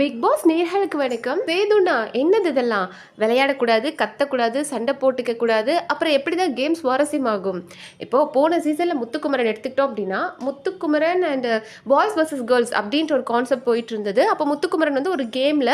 Big pass நேர்களுக்கு வணக்கம். வேதுண்ணா என்னது இதெல்லாம்? விளையாடக்கூடாது கத்தக்கூடாது சண்டை போட்டுக்க கூடாது அப்புறம் எப்படி தான் கேம் சுவாரஸ்யமாகும்? இப்போ போன சீசனில் முத்துக்குமரன் எடுத்துக்கிட்டோம் அப்படின்னா Muthukumaran and boys versus girls அப்படின்ற ஒரு கான்செப்ட் போயிட்டு இருந்தது. அப்போ முத்துக்குமரன் வந்து ஒரு கேமில்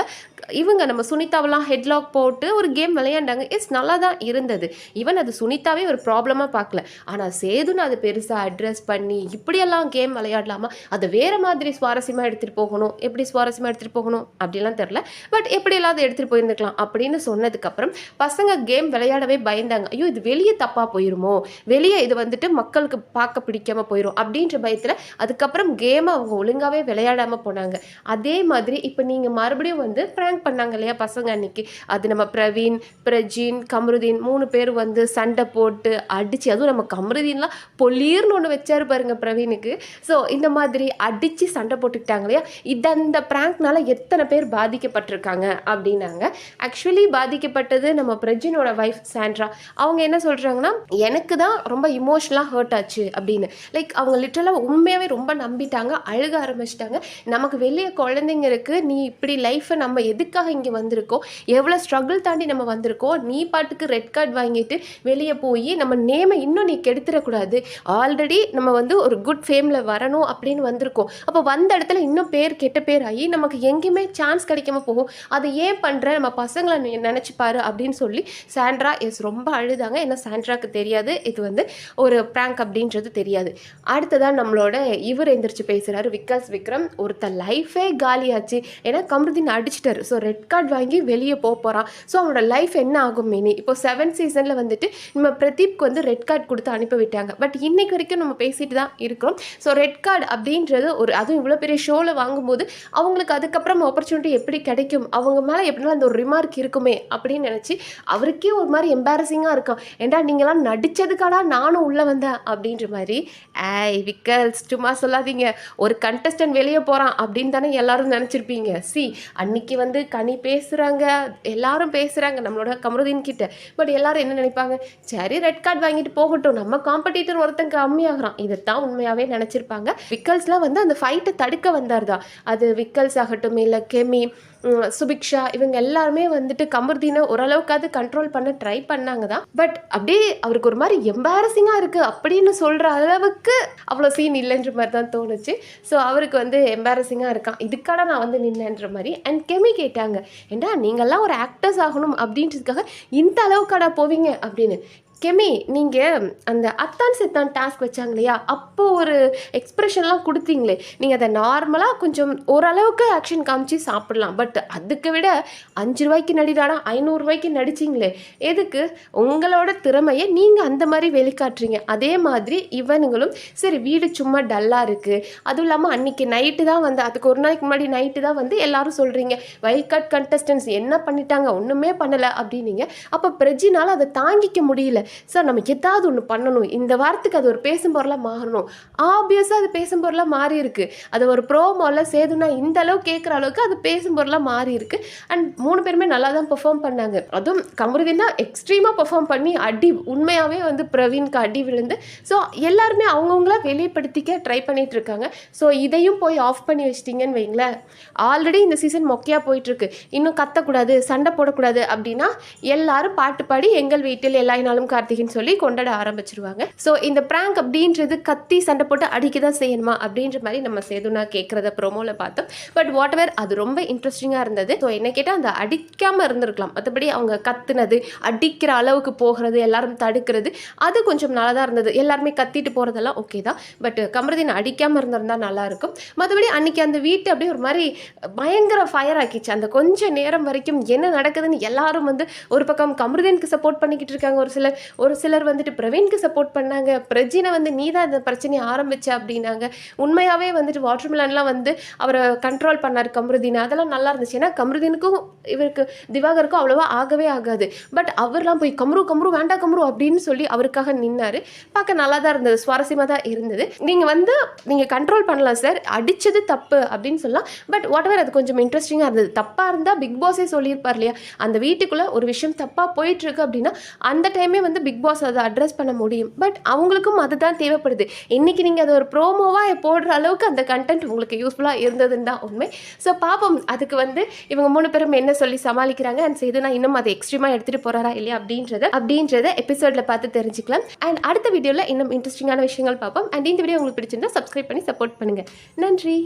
இவங்க நம்ம சுனிதாவெல்லாம் ஹெட்லாக் போட்டு ஒரு கேம் விளையாண்டாங்க. இட்ஸ் நல்லா தான் இருந்தது. ஈவன் அது சுனிதாவே ஒரு ப்ராப்ளமாக பார்க்கல. ஆனால் சேதுன்னு அதை பெருசாக அட்ரஸ் பண்ணி இப்படியெல்லாம் கேம் விளையாடலாமா? அதை வேறு மாதிரி சுவாரஸ்யமாக எடுத்துகிட்டு போகணும். எப்படி சுவாரஸ்யமாக எடுத்துகிட்டு போகணும்? அப்படிலாம் தெரில பட் எப்படியெல்லாம் அதை எடுத்துகிட்டு போயிருந்துக்கலாம் அப்படின்னு சொன்னதுக்கப்புறம் பசங்க கேம் விளையாடவே பயந்தாங்க. ஐயோ இது வெளியே தப்பாக போயிருமோ? வெளியே இது வந்துட்டு மக்களுக்கு பார்க்க பிடிக்காமல் போயிடும் அப்படின்ற பயத்தில் அதுக்கப்புறம் கேமை அவங்க ஒழுங்காகவே விளையாடாமல் போனாங்க. அதே மாதிரி இப்போ நீங்கள் மறுபடியும் வந்து ப்ராங்க் பண்ணாங்க இல்லையா பசங்க அன்னைக்கு? அது நம்ம பிரவீன் பிரஜீன் கமருதீன் மூணு பேர் வந்து சண்டை போட்டு அடித்து அதுவும் நம்ம கமருதீன்லாம் பொல்லீர்னு ஒன்று வச்சாரு பாருங்க பிரவீனுக்கு. ஸோ இந்த மாதிரி அடித்து சண்டை போட்டுக்கிட்டாங்க இல்லையா? இது அந்த ப்ராங்க்னால எத்தனை பேர் பாதிக்கப்பட்டிருக்காங்க அப்படின்னாங்க. ஆக்சுவலி பாதிக்கப்பட்டது நம்ம பிரஜினோட வைஃப் சாண்ட்ரா. அவங்க என்ன சொல்கிறாங்கன்னா எனக்கு தான் ரொம்ப இமோஷனலாக ஹர்ட் ஆச்சு அப்படின்னு. லைக் அவங்க லிட்டரலாக உண்மையாகவே ரொம்ப நம்பிட்டாங்க அழுக ஆரம்பிச்சிட்டாங்க. நமக்கு வெளியே குழந்தைங்க இருக்குது நீ இப்படி லைஃப்பை நம்ம எதுக்காக இங்கே வந்திருக்கோம் எவ்வளோ ஸ்ட்ரகிள் தாண்டி நம்ம வந்திருக்கோம். நீ பாட்டுக்கு ரெட் கார்டு வாங்கிட்டு வெளியே போய் நம்ம நேமை இன்னும் நீ கெடுத்துடக்கூடாது ஆல்ரெடி நம்ம வந்து ஒரு குட் ஃபேமில் வரணும் அப்படின்னு வந்திருக்கோம். அப்போ வந்த இடத்துல இன்னும் பேர் கெட்ட பேர் ஆகி நமக்கு எங்கேயுமே சான்ஸ் கிடைக்காம போகும். அதை ஏன் பண்ணுற நம்ம பசங்களை நினச்சிப்பாரு அப்படின்னு சொல்லி சாண்ட்ரா எஸ் ரொம்ப அழுதாங்க. ஏன்னா சாண்ட்ராக்கு தெரியாது. இது வந்து ஒரு ப்ராங்க் அப்படின்றது தெரியாது. அடுத்ததான் நம்மளோட இவர் எந்திரிச்சு பேசுகிறாரு விகாஸ் விக்ரம். ஒருத்தர் லைஃபே காலியாச்சு. ஏன்னா கமருதீன் அடிச்சிட்டாரு. ஸோ ரெட் கார்டு வாங்கி வெளியே போக போகிறான் ஸோ அவனோட லைஃப் என்ன ஆகும் மினி? இப்போ செவன் சீசனில் வந்துட்டு நம்ம பிரதீப்க்கு வந்து ரெட் கார்டு கொடுத்து அனுப்பி விட்டாங்க. பட் இன்னைக்கு வரைக்கும் நம்ம பேசிட்டு தான் இருக்கிறோம். ஸோ ரெட் கார்டு அப்படின்றது ஒரு அதுவும் இவ்வளோ பெரிய ஷோவில் வாங்கும்போது அவங்களுக்கு அதுக்கப்புறம் ஆப்பர்ச்சுனிட்டி எப்படி கிடைக்கும்? அவங்க மேலே எப்படினாலும் அந்த ஒரு ரிமார்க் இருக்குமே அப்படின்னு நினச்சி அவருக்கே ஒரு மாதிரி எம்பாரசிங்காக இருக்கும் ஏன்டா நீங்களாம் நடித்ததுக்காடா நானும் உள்ளே வந்தேன் அப்படின்ற மாதிரி ஏய் விக்கல்ஸ் சும்மா சொல்லாதீங்க. ஒரு கண்டஸ்டன்ட் வெளியே போகிறான் அப்படின்னு தானே எல்லாரும் நினச்சிருப்பீங்க. சி அன்னைக்கு வந்து கனி பேசுகிறாங்க எல்லாரும் பேசுகிறாங்க நம்மளோட கமருதீன் கிட்ட. பட் எல்லாரும் என்ன நினைப்பாங்க? சரி ரெட் கார்டு வாங்கிட்டு போகட்டும். நம்ம காம்படிட்டர் ஒருத்தன் கம்மியாகிறான். இதைத்தான் உண்மையாகவே நினச்சிருப்பாங்க. விக்கல்ஸ்லாம் வந்து அந்த ஃபைட்டை தடுக்க வந்தார் தான் அது விக்கல்ஸ் ஆகட்டும் இல்லை கெமி சுபிக்ஷா இவங்க எல்லாருமே வந்துட்டு கமர்தீனை ஓரளவுக்காவது கண்ட்ரோல் பண்ண ட்ரை பண்ணாங்க தான். பட் அப்படியே அவருக்கு ஒரு மாதிரி எம்பாரசிங்காக இருக்குது அப்படின்னு சொல்கிற அளவுக்கு அவ்வளோ சீன் இல்லைன்ற மாதிரி தான் தோணுச்சு. ஸோ அவருக்கு வந்து எம்பாரசிங்காக இருக்கான். இதுக்காக நான் வந்து நின்னேன்ற மாதிரி. அண்ட் கெமி கேட்டாங்க ஏண்டா நீங்கள்லாம் ஒரு ஆக்டர்ஸ் ஆகணும் அப்படின்றதுக்காக இந்த அளவுக்காடா போவீங்க? அப்படின்னு. கெமி நீங்கள் அந்த அத்தான் சித்தான் டாஸ்க் வச்சாங்க இல்லையா அப்போ ஒரு எக்ஸ்ப்ரெஷன்லாம் கொடுத்தீங்களே. நீங்கள் அதை நார்மலாக கொஞ்சம் ஓரளவுக்கு ஆக்ஷன் காமிச்சு சாப்பிடலாம். பட் அதுக்கு விட அஞ்சு ரூபாய்க்கு நடிடானா? ஐநூறுரூவாய்க்கு நடிச்சிங்களே. எதுக்கு? உங்களோட திறமையை நீங்கள் அந்த மாதிரி வெளிக்காட்டுறீங்க. அதே மாதிரி இவனுங்களும் சரி வீடு சும்மா டல்லாக இருக்குது அதுவும் இல்லாமல் அன்றைக்கி நைட்டு தான் வந்து அதுக்கு ஒரு நாளைக்கு முன்னாடி நைட்டு தான் வந்து எல்லாரும் சொல்கிறீங்க வைல்ட் கார்ட் கண்டஸ்டன்ஸ் என்ன பண்ணிட்டாங்க? ஒன்றுமே பண்ணலை அப்படின்னீங்க. அப்போ பிரஜினால் அதை தாங்கிக்க முடியல. சார் நம்ம ஏதாவது ஒன்று பண்ணணும். இந்த வாரத்துக்கு அது ஒரு பேசும் பொருளாக மாறணும். ஆப்வியஸாக அது பேசும் பொருளாக மாறி இருக்கு. அது ஒரு ப்ரோமோவில் சேதுனா இந்த அளவு கேட்குற அளவுக்கு அது பேசும் பொருளாக மாறி இருக்கு. அண்ட் மூணு பேருமே நல்லா தான் பெர்ஃபார்ம் பண்ணாங்க. அதுவும் கமருதீன் எக்ஸ்ட்ரீமாக பெர்ஃபார்ம் பண்ணி அடி உண்மையாகவே வந்து பிரவீன்க்கு அடி விழுந்து. ஸோ எல்லாருமே அவங்கவுங்களா வெளிப்படுத்திக்க ட்ரை பண்ணிட்டு இருக்காங்க. ஸோ இதையும் போய் ஆஃப் பண்ணி வச்சிட்டிங்கன்னு வைங்களேன். ஆல்ரெடி இந்த சீசன் மொக்கையாக போயிட்டுருக்கு. இன்னும் கத்தக்கூடாது சண்டை போடக்கூடாது அப்படின்னா எல்லாரும் பாட்டு பாடி எங்கள் வீட்டில் எல்லா நாளும் கார்த்திகைன்னு சொல்லி கொண்டாட ஆரம்பிச்சிருவாங்க. ஸோ இந்த ப்ராங்க் அப்படின்றது கத்தி சண்டை போட்டு அடிக்க தான் செய்யணுமா அப்படின்ற மாதிரி நம்ம சேதுனா கேட்குறத ப்ரோமோவில் பார்த்தோம். பட் வாட் எவர் அது ரொம்ப இன்ட்ரெஸ்டிங்காக இருந்தது. ஸோ என்ன கேட்டால் அந்த அடிக்காமல் இருந்திருக்கலாம். மற்றபடி அவங்க கத்துனது அடிக்கிற அளவுக்கு போகிறது எல்லாரும் தடுக்கிறது அது கொஞ்சம் நல்லா தான் இருந்தது. எல்லாருமே கத்திட்டு போகிறதெல்லாம் ஓகே தான். பட் கமருதீன் அடிக்காமல் இருந்திருந்தா நல்லாயிருக்கும் மற்றபடி அன்னைக்கு அந்த வீட்டை அப்படியே ஒரு மாதிரி பயங்கர ஃபயர் ஆக்கிச்சு. அந்த கொஞ்ச நேரம் வரைக்கும் என்ன நடக்குதுன்னு எல்லாரும் வந்து ஒரு பக்கம் கமருதீனுக்கு சப்போர்ட் பண்ணிக்கிட்டு இருக்காங்க ஒரு சிலர். ஒரு சிலர் வந்துட்டு பிரவீனுக்கு சப்போர்ட் பண்ணாங்க. பிரஜினை வந்து நீ தான் இந்த பிரச்சனையை ஆரம்பிச்ச அப்படின்னாங்க. உண்மையாகவே வந்துட்டு வாட்டர்மிலன்லாம் வந்து அவரை கண்ட்ரோல் பண்ணார் கமருதீன். அதெல்லாம் நல்லா இருந்துச்சு. ஏன்னா கமருதீனுக்கும் இவருக்கு திவாகருக்கும் அவ்வளோவா ஆகவே ஆகாது. பட் அவர்லாம் போய் கம்ரு கம்ரு வேண்டாம் கம்ரு அப்படின்னு சொல்லி அவருக்காக நின்னார். பார்க்க நல்லா தான் இருந்தது. சுவாரஸ்யமாக தான் இருந்தது. நீங்கள் வந்து நீங்கள் கண்ட்ரோல் பண்ணலாம் சார் அடித்தது தப்பு அப்படின்னு சொல்லலாம். பட் வாட் எவர் அது கொஞ்சம் இன்ட்ரெஸ்டிங்காக இருந்தது. தப்பாக இருந்தால் பிக் பாஸே சொல்லியிருப்பார் இல்லையா? அந்த வீட்டுக்குள்ளே ஒரு விஷயம் தப்பாக போயிட்டுருக்கு அப்படின்னா அந்த டைமே வந்து வந்து பிக் பாஸ் அதை அட்ரஸ் பண்ண முடியும். பட் அவங்களுக்கும் அதுதான் தேவைப்படுது. இன்றைக்கி நீங்கள் அதை ஒரு ப்ரோமோவாக போடுற அளவுக்கு அந்த கண்டென்ட் உங்களுக்கு யூஸ்ஃபுல்லாக இருந்ததுன்னு தான் உண்மை. ஸோ பாப்போம். அதுக்கு வந்து இவங்க மூணு பேரும் என்ன சொல்லி சமாளிக்கிறாங்க? அண்ட் செய்து நான் இன்னும் அதை எக்ஸ்ட்ரீமாக எடுத்துகிட்டு போகிறாரா இல்லையா அப்படின்றத அப்படின்றத எபிசோடில் பார்த்து தெரிஞ்சுக்கலாம். அண்ட் அடுத்த வீடியோவில் இன்னும் இன்ட்ரெஸ்டிங்கான விஷயங்கள் பார்ப்போம். அண்ட் இந்த வீடியோ உங்களுக்கு பிடிச்சிருந்தா சப்ஸ்கிரைப் பண்ணி சப்போர்ட் பண்ணுங்கள் நன்றி.